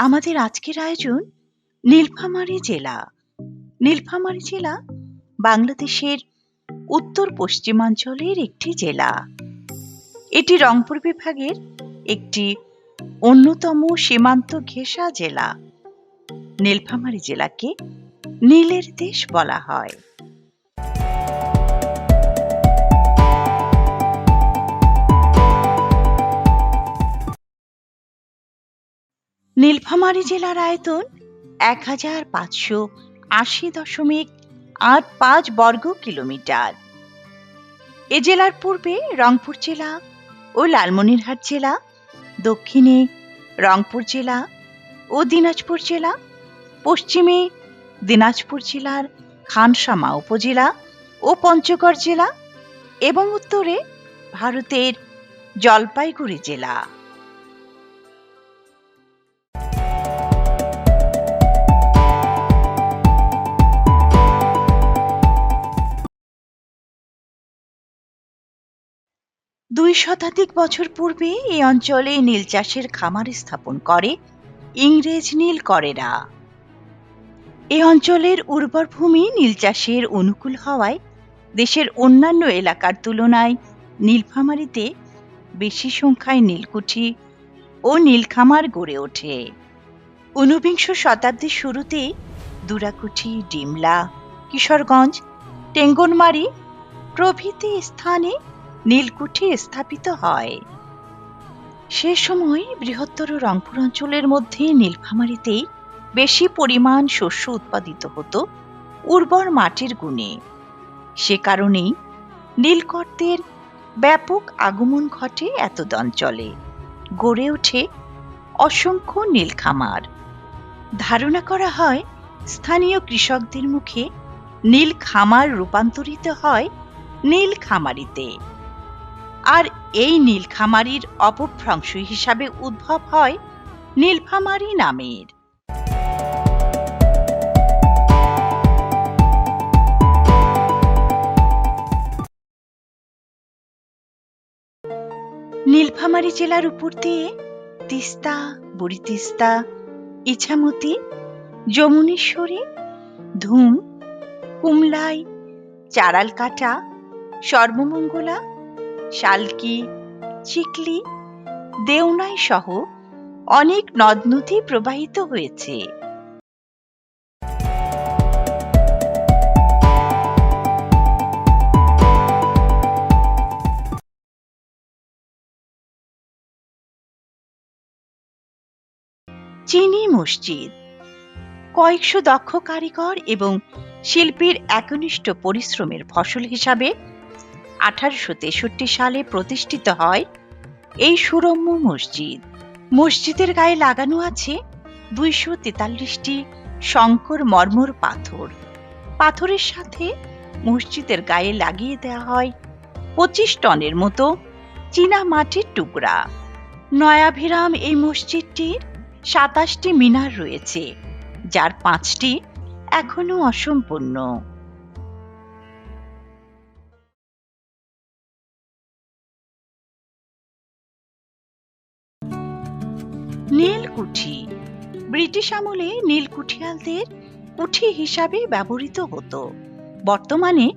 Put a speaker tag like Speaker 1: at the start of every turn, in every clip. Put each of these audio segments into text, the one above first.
Speaker 1: আমাদের আজকের আয়োজন নীলফামারী জেলা। নীলফামারী জেলা বাংলাদেশের উত্তর পশ্চিমাঞ্চলের একটি জেলা। এটি রংপুর বিভাগের একটি অন্যতম সীমান্ত ঘেঁষা জেলা। নীলফামারী জেলাকে নীলের দেশ বলা হয়। নীলফামারী জেলার আয়তন এক হাজার পাঁচশো আশি দশমিক আট পাঁচ বর্গ কিলোমিটার। এ জেলার পূর্বে রংপুর জেলা ও লালমনিরহাট জেলা, দক্ষিণে রংপুর জেলা ও দিনাজপুর জেলা, পশ্চিমে দিনাজপুর জেলার খানসামা উপজেলা ও পঞ্চগড় জেলা এবং উত্তরে ভারতের জলপাইগুড়ি জেলা। দুই শতাধিক বছর পূর্বে এই অঞ্চলে নীল চাষের খামার স্থাপন করে ইংরেজ নীল করেরা। এই অঞ্চলের উর্বর ভূমি নীল চাষের অনুকূল হওয়ায় দেশের অন্যান্য এলাকার তুলনায় নীলফামারীতে বেশি সংখ্যায় নীলকুঠি ও নীলখামার গড়ে ওঠে। ঊনবিংশ শতাব্দীর শুরুতে দুরাকুঠি, ডিমলা, কিশোরগঞ্জ, টেঙ্গনমারি প্রভৃতি স্থানে নীলকুঠি স্থাপিত হয়। সে সময় বৃহত্তর রংপুর অঞ্চলের মধ্যে নীলফামারীতেই বেশি পরিমাণ শস্য উৎপাদিত হতো, উর্বর মাটির গুণে। সে কারণেই নীলকর্তের ব্যাপক আগমন ঘটে এতদ অঞ্চলে গড়ে ওঠে অসংখ্য নীলখামার। ধারণা করা হয়, স্থানীয় কৃষকদের মুখে নীল খামার রূপান্তরিত হয় নীল খামারিতে আর এই নীলখামারির অপভ্রংশ হিসাবে উদ্ভব হয় নীলফামারী নামের। নীলফামারী জেলার উপর দিয়ে তিস্তা, বুড়ি তিস্তা, ইছামতি, যমুনেশ্বরী, ধুম, কুমলাই, চারালকাটা, সর্বমঙ্গলা শালকি, চিকলি দেওনাই সহ অনেক নদ নদী প্রবাহিত হয়েছে। চিনি মসজিদ। কয়েকশো দক্ষ কারিগর এবং শিল্পীর একনিষ্ঠ পরিশ্রমের ফসল হিসাবে আঠারোশো তেষট্টি সালে প্রতিষ্ঠিত হয় এই সুরম্য মসজিদ। মসজিদের গায়ে লাগানো আছে দুইশো তেতাল্লিশটি শঙ্কর মর্মর পাথর। পাথরের সাথে মসজিদের গায়ে লাগিয়ে দেওয়া হয় পঁচিশ টনের মতো চীনা মাটির টুকরা। নয়াভিরাম এই মসজিদটির সাতাশটি মিনার রয়েছে, যার পাঁচটি এখনও অসম্পূর্ণ। নীলকুঠি। ব্রিটিশ আমলে নীলকুঠিয়ালদের কুঠি হিসাবে ব্যবহৃত হতো। বর্তমানে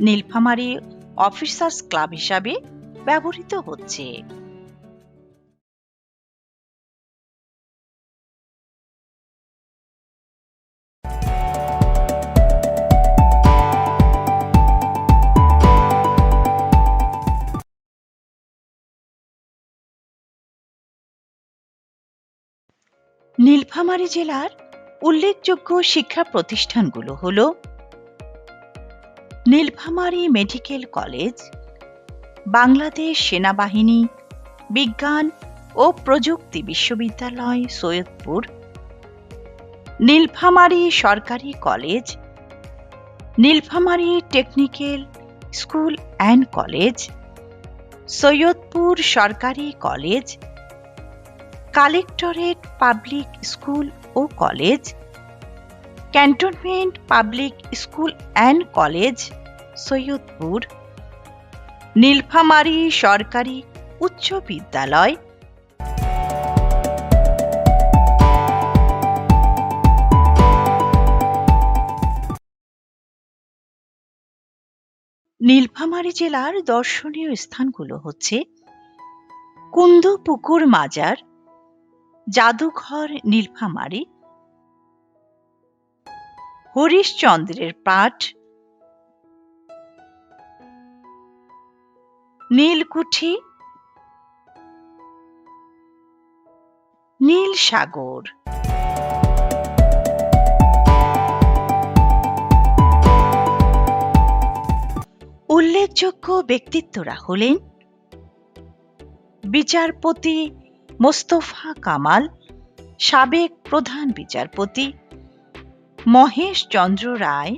Speaker 1: নীলফামারী অফিসার্স ক্লাব হিসাবে ব্যবহৃত হচ্ছে। নীলফামারী জেলার উল্লেখযোগ্য শিক্ষা প্রতিষ্ঠানগুলো হল নীলফামারী মেডিকেল কলেজ, বাংলাদেশ সেনাবাহিনী, বিজ্ঞান ও প্রযুক্তি বিশ্ববিদ্যালয় সৈয়দপুর, নীলফামারী সরকারি college, Nilphamari technical school and college, Saidpur সরকারি college collectorate public school O college, cantonment public school and college, Saidpur, Nilphamari সরকারি উচ্চ বিদ্যালয়। নীলফামারী জেলার দর্শনীয় স্থানগুলো হচ্ছে কুন্দপুকুর মাজার জাদুঘর নীলফামারী। হরিশচন্দ্রের পাঠ। নীলকুঠি। নীল সাগর উল্লেখযোগ্য ব্যক্তিত্বরা হলেন বিচারপতি মোস্তফা কামাল, সাবেক প্রধান বিচারপতি মহেশ চন্দ্র রায়,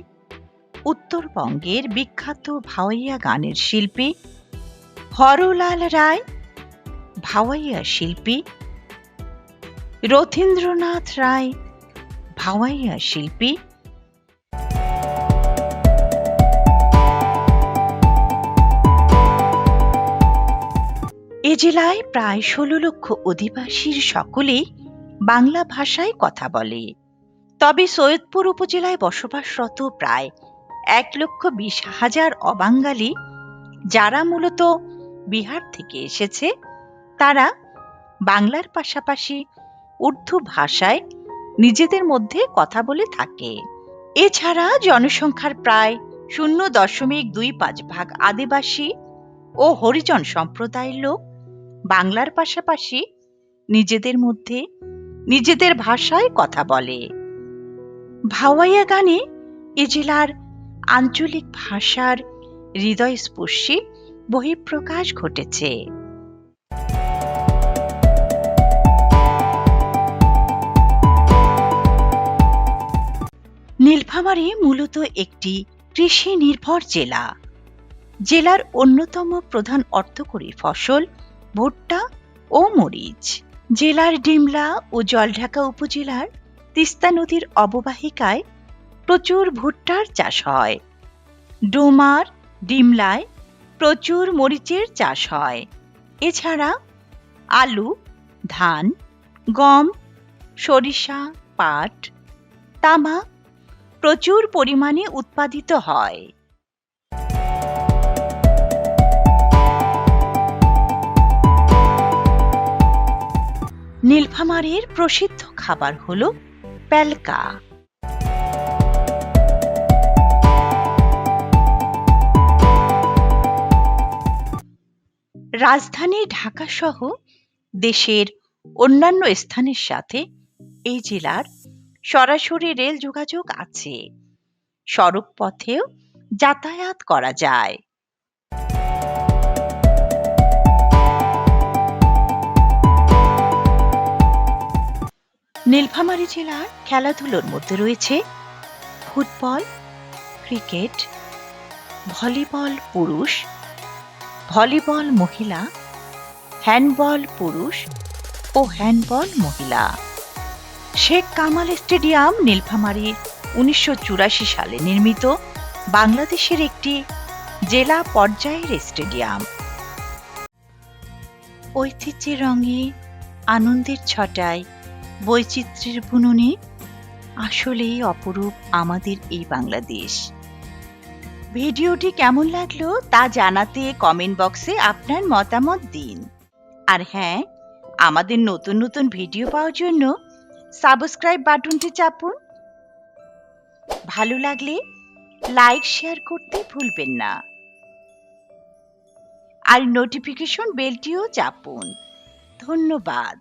Speaker 1: উত্তরবঙ্গের বিখ্যাত ভাওয়াইয়া গানের শিল্পী হরলাল রায়, ভাওয়াইয়া শিল্পী রথীন্দ্রনাথ রায়, ভাওয়াইয়া শিল্পী জেলায় প্রায় ষোলো লক্ষ অধিবাসীর সকলেই বাংলা ভাষায় কথা বলে। তবে সৈয়দপুর উপজেলায় বসবাসরত প্রায় এক লক্ষ বিশ হাজার অবাঙ্গালি, যারা মূলত বিহার থেকে এসেছে, তারা বাংলার পাশাপাশি উর্দু ভাষায় নিজেদের মধ্যে কথা বলে থাকে। এছাড়া জনসংখ্যার প্রায় শূন্য দশমিক দুই পাঁচ ভাগ আদিবাসী ও হরিজন সম্প্রদায়ের লোক বাংলার পাশাপাশি নিজেদের মধ্যে নিজেদের ভাষায় কথা বলে। ভাওয়াইয়া গানে এ জেলার আঞ্চলিক ভাষার হৃদয়স্পর্শী বহিঃপ্রকাশ ঘটেছে। নীলফামারী মূলত একটি কৃষি নির্ভর জেলা। জেলার অন্যতম প্রধান অর্থকরী ফসল ভুট্টা ও মরিচ। জেলার ডিমলা ও জলঢাকা উপজেলার তিস্তা নদীর অববাহিকায় প্রচুর ভুট্টার চাষ হয়। ডোমার, ডিমলায় প্রচুর মরিচের চাষ হয়। এছাড়া আলু, ধান, গম, সরিষা, পাট তামাক প্রচুর পরিমাণে উৎপাদিত হয়। নীলফামারীর প্রসিদ্ধ খাবার হল প্যালকা। রাজধানী ঢাকা সহ দেশের অন্যান্য স্থানের সাথে এই জেলার সরাসরি রেল যোগাযোগ আছে। সড়ক পথেও যাতায়াত করা যায়। নীলফামারী জেলার খেলাধুলোর মধ্যে রয়েছে ফুটবল, ক্রিকেট, ভলিবল পুরুষ, ভলিবল মহিলা, হ্যান্ডবল পুরুষ ও হ্যান্ডবল মহিলা। শেখ কামাল স্টেডিয়াম নীলফামারী উনিশশো চুরাশি সালে নির্মিত বাংলাদেশের একটি জেলা পর্যায়ের স্টেডিয়াম। ঐতিহ্যের রঙে আনন্দের ছটায় বৈচিত্র্যের বুননে আসলেই অপরূপ আমাদের এই বাংলাদেশ। ভিডিওটি কেমন লাগল তা জানাতে কমেন্ট বক্সে আপনার মতামত দিন। আর হ্যাঁ আমাদের নতুন নতুন ভিডিও পাওয়ার জন্য সাবস্ক্রাইব বাটনটি চাপুন। ভালো লাগলে লাইক শেয়ার করতে ভুলবেন না। আর নোটিফিকেশন বেলটিও চাপুন। ধন্যবাদ।